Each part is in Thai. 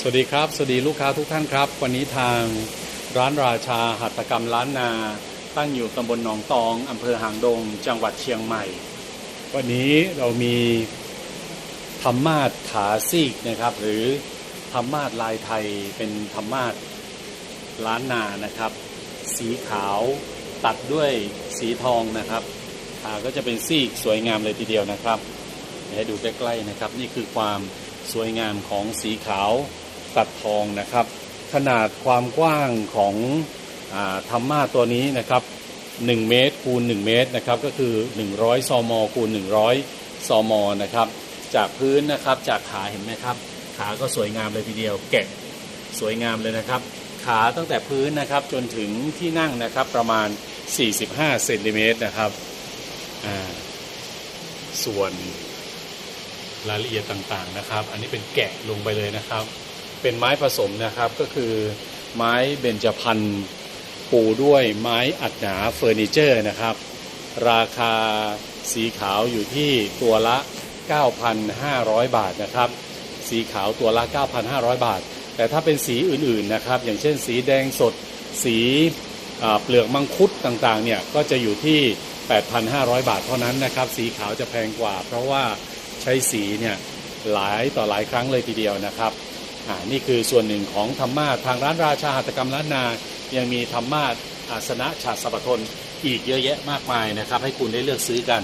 สวัสดีครับ สวัสดีลูกค้าทุกท่านครับ วันนี้ทางร้านราชาหัตถกรรมล้านนา ตั้งอยู่ตำบลหนองตองอำเภอหางดง จังหวัดเชียงใหม่ วันนี้เรามีธรรมาสขาซีกนะครับ หรือธรรมาสลายไทยเป็นธรรมาสล้านนานะครับ สีขาวตัดด้วยสีทองนะครับขาก็จะเป็นซีกสวยงามเลยทีเดียวนะครับให้ดูใกล้ๆนะครับ นี่คือความสวยงามของสีขาว ตัดทองนะครับ ขนาดความกว้างของอธรรมาตัวนี้นะครับ1เมตรคูณ1เมตรนะครับก็คือ 100ซมคูณ100ซมนะครับจากพื้นนะครับจากขาเห็นไหมครับ ขาก็สวยงามเลยทีเดียว แกะสวยงามเลยนะครับ ขาตั้งแต่พื้นนะครับจนถึงที่นั่งนะครับประมาณ 45เซนติเมตรนะครับส่วนรายละเอียดต่างๆนะครับ อันนี้เป็นแกะลงไปเลยนะครับ เป็นไม้ผสมนะครับก็คือไม้เบญจพรรณปูด้วยไม้อัดหนาเฟอร์นิเจอร์นะครับ ราคาสีขาวอยู่ที่ตัวละ 9,500 บาทนะครับ สีขาวตัวละ 9,500 บาท แต่ถ้าเป็นสีอื่นๆนะครับ อย่างเช่นสีแดงสดสีเปลือกมังคุดต่างๆเนี่ยก็จะอยู่ที่ 8,500 บาทเท่านั้นนะครับ สีขาวจะแพงกว่า เพราะว่าใช้สีเนี่ยหลายต่อหลายครั้งเลยทีเดียวนะครับ นี่คือส่วนหนึ่งของธรรมาทางร้านราชาหัตกรรมล้านนายังมีธรรมาอาสนะฉาสัปทนอีกเยอะแยะมากมายนะครับ ให้คุณได้เลือกซื้อกัน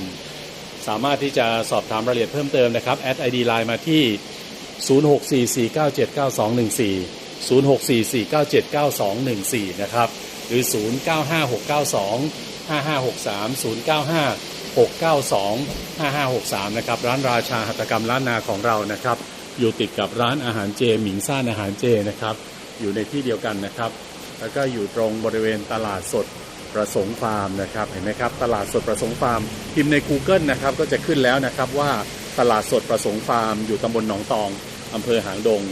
สามารถที่จะสอบถามรายละเอียดเพิ่มเติมนะครับแอดไอดีไลน์มาที่ 0644979214 0644979214 นะครับ หรือ 0956925563 0956925563 นะครับ ร้านราชาหัตกรรมล้านนาของเรานะครับ อยู่ติดกับร้านอาหารเจหมิงซ่านอาหารเจนะครับ อยู่ในที่เดียวกันนะครับ แล้วก็อยู่ตรงบริเวณตลาดสดประสงค์ฟาร์มนะครับเห็นไหมครับ ตลาดสดประสงค์ฟาร์มพิมพ์ใน Google นะครับก็จะขึ้นแล้วนะครับว่าตลาดสดประสงค์ฟาร์ม อยู่ตำบลหนองตองอำเภอหางดง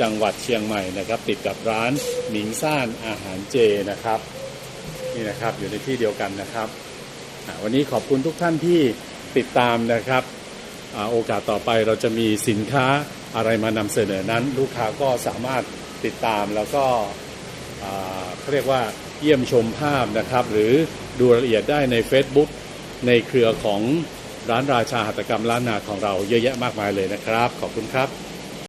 จังหวัดเชียงใหม่นะครับ ติดกับร้านหมิงซ่านอาหารเจนะครับนี่นะครับอยู่ในที่เดียวกันนะครับวันนี้ขอบคุณทุกท่านที่ติดตามนะครับอโอกาสต่อไปเราจะมีสินค้า อะไรมานำเสนอนั้น ลูกค้าก็สามารถติดตามแล้วก็เขาเรียกว่าเยี่ยมชมภาพนะครับ หรือดูรายละเอียดได้ใน Facebook ในเครือของร้านราชาหัตถกรรมล้านนาของเราเยอะแยะมากมายเลยนะครับ ขอบคุณครับ